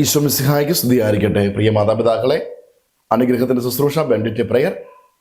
ഈശ്വമിസിഹായ്ക്ക് സ്തുതിയായിരിക്കട്ടെ. പ്രിയ മാതാപിതാക്കളെ അനുഗ്രഹത്തിന്റെ ശുശ്രൂഷ ബെൻഡിറ്റ് പ്രയർ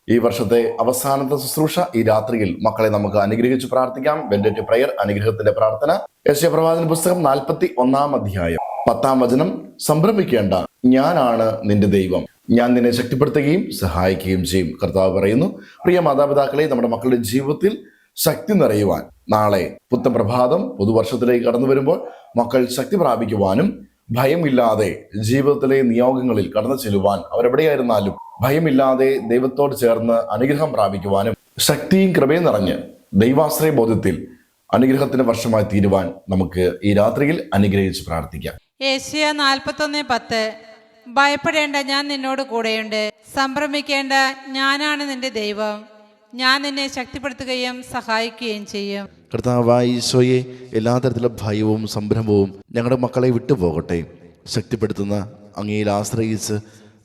ഈ വർഷത്തെ അവസാനത്തെ ശുശ്രൂഷ ഈ രാത്രിയിൽ മക്കളെ നമുക്ക് അനുഗ്രഹിച്ച് പ്രാർത്ഥിക്കാം. ബെൻഡിറ്റ് പ്രയർ അനുഗ്രഹത്തിന്റെ പ്രാർത്ഥന. യശ്യ പ്രവാചന പുസ്തകം നാൽപ്പത്തി ഒന്നാം അധ്യായം. പത്താം വചനം. സംരംഭിക്കേണ്ട ഞാനാണ് നിന്റെ ദൈവം. ഞാൻ നിന്നെ ശക്തിപ്പെടുത്തുകയും സഹായിക്കുകയും ചെയ്യും. കർത്താവ് പറയുന്നു പ്രിയ മാതാപിതാക്കളെ നമ്മുടെ മക്കളുടെ ജീവിതത്തിൽ ശക്തി നിറയുവാൻ നാളെ പുത്തൻ പ്രഭാതം പുതുവർഷത്തിലേക്ക് കടന്നു വരുമ്പോൾ മക്കൾ ശക്തി പ്രാപിക്കുവാനും ഭയമില്ലാതെ ജീവിതത്തിലെ നിയോഗങ്ങളിൽ കടന്നു ചെല്ലുവാൻ അവരെവിടെയായിരുന്നാലും ഭയമില്ലാതെ ദൈവത്തോട് ചേർന്ന് അനുഗ്രഹം പ്രാപിക്കുവാനും ശക്തിയും കൃപയും നിറഞ്ഞ് ദൈവാശ്രയ ബോധത്തിൽ അനുഗ്രഹത്തിന്റെ വർഷമായി തീരുവാൻ നമുക്ക് ഈ രാത്രിയിൽ അനുഗ്രഹിച്ച് പ്രാർത്ഥിക്കാം. ഏഷ്യ നാൽപ്പത്തൊന്ന് പത്ത്. ഭയപ്പെടേണ്ട ഞാൻ നിന്നോട് കൂടെയുണ്ട്. സംഭ്രമിക്കേണ്ട ഞാനാണ് നിന്റെ ദൈവം. ഞാൻ എന്നെ ശക്തിപ്പെടുത്തുകയും സഹായിക്കുകയും ചെയ്യും. കർത്താവായ ഈശോയെ എല്ലാ തരത്തിലുള്ള ഭയവും സംരംഭവും ഞങ്ങളുടെ മക്കളെ വിട്ടുപോകട്ടെ. ശക്തിപ്പെടുത്തുന്ന അങ്ങയിൽ ആശ്രയിച്ച്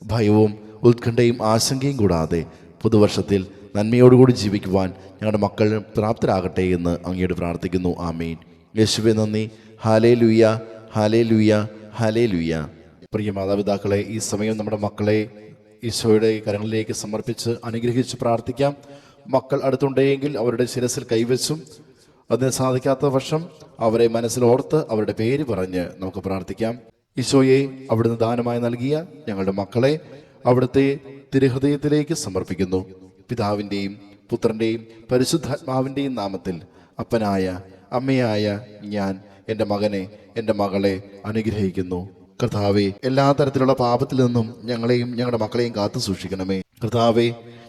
ഭയവും ഉത്കണ്ഠയും ആശങ്കയും കൂടാതെ പുതുവർഷത്തിൽ നന്മയോടുകൂടി ജീവിക്കുവാൻ ഞങ്ങളുടെ മക്കൾ പ്രാപ്തരാകട്ടെ എന്ന് അങ്ങയോട് പ്രാർത്ഥിക്കുന്നു. ആമീൻ. യേശുവെ നന്ദി. ഹാലേ ലുയ്യ ഹാലേ ലുയ്യ ഹാലേ ലുയ്യ പ്രിയ മാതാപിതാക്കളെ ഈ സമയം നമ്മുടെ മക്കളെ ഈശോയുടെ കരങ്ങളിലേക്ക് സമർപ്പിച്ച് അനുഗ്രഹിച്ച് പ്രാർത്ഥിക്കാം. മക്കൾ അടുത്തുണ്ടെങ്കിൽ അവരുടെ ശിരസിൽ കൈവച്ചും അതിന് സാധിക്കാത്ത പക്ഷം അവരെ മനസ്സിൽ ഓർത്ത് അവരുടെ പേര് പറഞ്ഞ് നമുക്ക് പ്രാർത്ഥിക്കാം. ഈശോയെ അവിടുന്ന് ദാനമായി നൽകിയ ഞങ്ങളുടെ മക്കളെ അവിടുത്തെ തിരുഹൃദയത്തിലേക്ക് സമർപ്പിക്കുന്നു. പിതാവിന്റെയും പുത്രന്റെയും പരിശുദ്ധാത്മാവിന്റെയും നാമത്തിൽ അപ്പനായ അമ്മയായ ഞാൻ എന്റെ മകനെ എന്റെ മകളെ അനുഗ്രഹിക്കുന്നു. കർത്താവെ എല്ലാ തരത്തിലുള്ള പാപത്തിൽ നിന്നും ഞങ്ങളെയും ഞങ്ങളുടെ മക്കളെയും കാത്തു സൂക്ഷിക്കണമേ കർത്താവെ